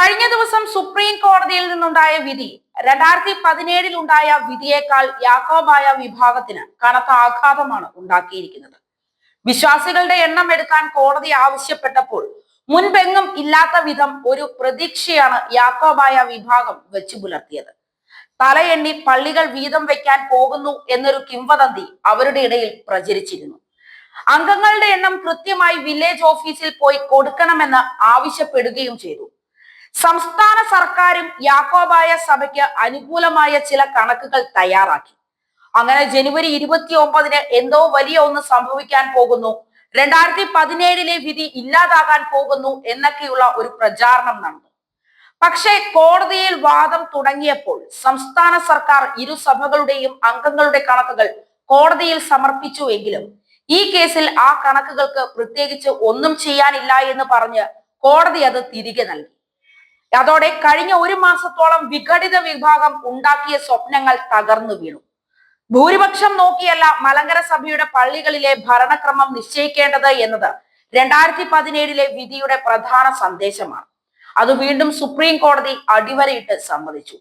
കഴിഞ്ഞ ദിവസം സുപ്രീം കോടതിയിൽ നിന്നുണ്ടായ വിധി രണ്ടായിരത്തി പതിനേഴിൽ ഉണ്ടായ വിധിയേക്കാൾ യാക്കോബായ വിഭാഗത്തിന് കനത്ത ആഘാതമാണ് ഉണ്ടാക്കിയിരിക്കുന്നത്. വിശ്വാസികളുടെ എണ്ണം എടുക്കാൻ കോടതി ആവശ്യപ്പെട്ടപ്പോൾ മുൻപെങ്ങും ഇല്ലാത്ത വിധം ഒരു പ്രതീക്ഷയാണ് യാക്കോബായ വിഭാഗം വെച്ചു പുലർത്തിയത്. തലയെണ്ണി പള്ളികൾ വീതം വെക്കാൻ പോകുന്നു എന്നൊരു കിംവദന്തി അവരുടെ ഇടയിൽ പ്രചരിച്ചിരുന്നു. അംഗങ്ങളുടെ എണ്ണം കൃത്യമായി വില്ലേജ് ഓഫീസിൽ പോയി കൊടുക്കണമെന്ന് ആവശ്യപ്പെടുകയും ചെയ്തു. സംസ്ഥാന സർക്കാരും യാക്കോബായ സഭയ്ക്ക് അനുകൂലമായ ചില കണക്കുകൾ തയ്യാറാക്കി. അങ്ങനെ ജനുവരി ഇരുപത്തി ഒമ്പതിന് എന്തോ വലിയ ഒന്ന് സംഭവിക്കാൻ പോകുന്നു. രണ്ടായിരത്തി പതിനേഴിലെ വിധി ഇല്ലാതാകാൻ പോകുന്നു എന്നൊക്കെയുള്ള ഒരു പ്രചാരണം നടന്നു. പക്ഷേ കോടതിയിൽ വാദം തുടങ്ങിയപ്പോൾ സംസ്ഥാന സർക്കാർ ഇരു സഭകളുടെയും അംഗങ്ങളുടെ കണക്കുകൾ കോടതിയിൽ സമർപ്പിച്ചുവെങ്കിലും ഈ കേസിൽ ആ കണക്കുകൾക്ക് പ്രത്യേകിച്ച് ഒന്നും ചെയ്യാനില്ല എന്ന് പറഞ്ഞ് കോടതി അത് തിരികെ നൽകി. അതോടെ കഴിഞ്ഞ ഒരു മാസത്തോളം വിഘടിത വിഭാഗം ഉണ്ടാക്കിയ സ്വപ്നങ്ങൾ തകർന്നു വീണു. ഭൂരിപക്ഷം നോക്കിയല്ല മലങ്കര സഭയുടെ പള്ളികളിലെ ഭരണക്രമം നിശ്ചയിക്കേണ്ടത് എന്നത് രണ്ടായിരത്തി പതിനേഴിലെ വിധിയുടെ പ്രധാന സന്ദേശമാണ്. അത് വീണ്ടും സുപ്രീം കോടതി അടിവരയിട്ട് സമ്മതിച്ചു.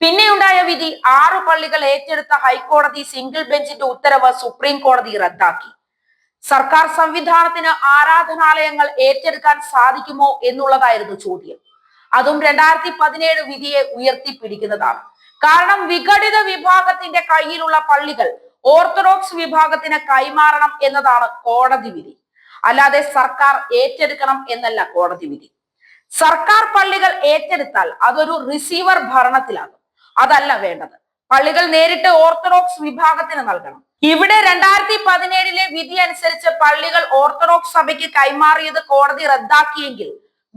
പിന്നെയുണ്ടായ വിധി ആറു പള്ളികൾ ഏറ്റെടുത്ത ഹൈക്കോടതി സിംഗിൾ ബെഞ്ചിന്റെ ഉത്തരവ് സുപ്രീം കോടതി റദ്ദാക്കി. സർക്കാർ സംവിധാനത്തിന് ആരാധനാലയങ്ങൾ ഏറ്റെടുക്കാൻ സാധിക്കുമോ എന്നുള്ളതായിരുന്നു ചോദ്യം. അതും രണ്ടായിരത്തി പതിനേഴ് വിധിയെ ഉയർത്തിപ്പിടിക്കുന്നതാണ്. കാരണം വിഘടിത വിഭാഗത്തിന്റെ കയ്യിലുള്ള പള്ളികൾ ഓർത്തഡോക്സ് വിഭാഗത്തിന് കൈമാറണം എന്നതാണ് കോടതി വിധി. അല്ലാതെ സർക്കാർ ഏറ്റെടുക്കണം എന്നല്ല കോടതി വിധി. സർക്കാർ പള്ളികൾ ഏറ്റെടുത്താൽ അതൊരു റിസീവർ ഭരണത്തിലാകും അതല്ല വേണ്ടത്. പള്ളികൾ നേരിട്ട് ഓർത്തഡോക്സ് വിഭാഗത്തിന് നൽകണം. ഇവിടെ രണ്ടായിരത്തി പതിനേഴിലെ വിധി അനുസരിച്ച് പള്ളികൾ ഓർത്തഡോക്സ് സഭയ്ക്ക് കൈമാറിയത് കോടതി റദ്ദാക്കിയെങ്കിൽ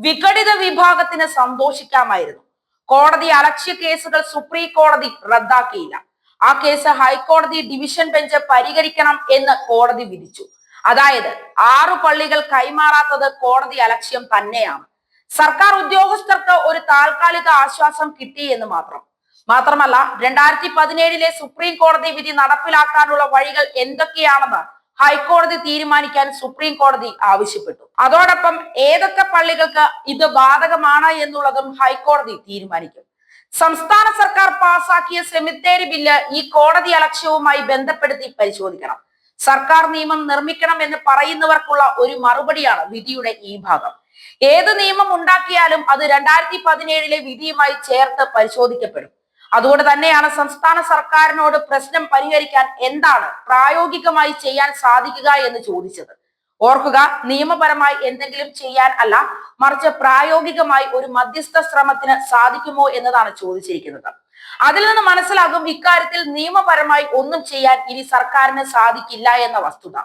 വിഘടിത വിഭാഗത്തിന് സന്തോഷിക്കാമായിരുന്നു. കോടതി അലക്ഷ്യ കേസുകൾ സുപ്രീം കോടതി റദ്ദാക്കിയില്ല. ആ കേസ് ഹൈക്കോടതി ഡിവിഷൻ ബെഞ്ച് പരിഹരിക്കണം എന്ന് കോടതി വിധിച്ചു. അതായത് ആറു പള്ളികൾ കൈമാറാത്തത് കോടതി അലക്ഷ്യം തന്നെയാണ്. സർക്കാർ ഉദ്യോഗസ്ഥർക്ക് ഒരു താൽക്കാലിക ആശ്വാസം കിട്ടി എന്ന് മാത്രം. മാത്രമല്ല രണ്ടായിരത്തി പതിനേഴിലെ സുപ്രീം കോടതി വിധി നടപ്പിലാക്കാനുള്ള വഴികൾ എന്തൊക്കെയാണെന്ന് ഹൈക്കോടതി തീരുമാനിക്കാൻ സുപ്രീം കോടതി ആവശ്യപ്പെട്ടു. അതോടൊപ്പം ഏതൊക്കെ പള്ളികൾക്ക് ഇത് ബാധകമാണ് എന്നുള്ളതും ഹൈക്കോടതി തീരുമാനിക്കും. സംസ്ഥാന സർക്കാർ പാസാക്കിയ സെമിത്തേരി ബില്ല് ഈ കോടതി അലക്ഷ്യവുമായി ബന്ധപ്പെടുത്തി പരിശോധിക്കണം. സർക്കാർ നിയമം നിർമ്മിക്കണം എന്ന് പറയുന്നവർക്കുള്ള ഒരു മറുപടിയാണ് വിധിയുടെ ഈ ഭാഗം. ഏത് നിയമം ഉണ്ടാക്കിയാലും അത് രണ്ടായിരത്തി പതിനേഴിലെ വിധിയുമായി ചേർത്ത് പരിശോധിക്കപ്പെടും. അതുകൊണ്ട് തന്നെയാണ് സംസ്ഥാന സർക്കാരിനോട് പ്രശ്നം പരിഹരിക്കാൻ എന്താണ് പ്രായോഗികമായി ചെയ്യാൻ സാധിക്കുക എന്ന് ചോദിച്ചത്. ഓർക്കുക നിയമപരമായി എന്തെങ്കിലും ചെയ്യാൻ അല്ല മറിച്ച് പ്രായോഗികമായി ഒരു മധ്യസ്ഥ ശ്രമത്തിന് സാധിക്കുമോ എന്നതാണ് ചോദിച്ചിരിക്കുന്നത്. അതിൽ നിന്ന് മനസ്സിലാകും ഇക്കാര്യത്തിൽ നിയമപരമായി ഒന്നും ചെയ്യാൻ ഇനി സർക്കാരിന് സാധിക്കില്ല എന്ന വസ്തുത.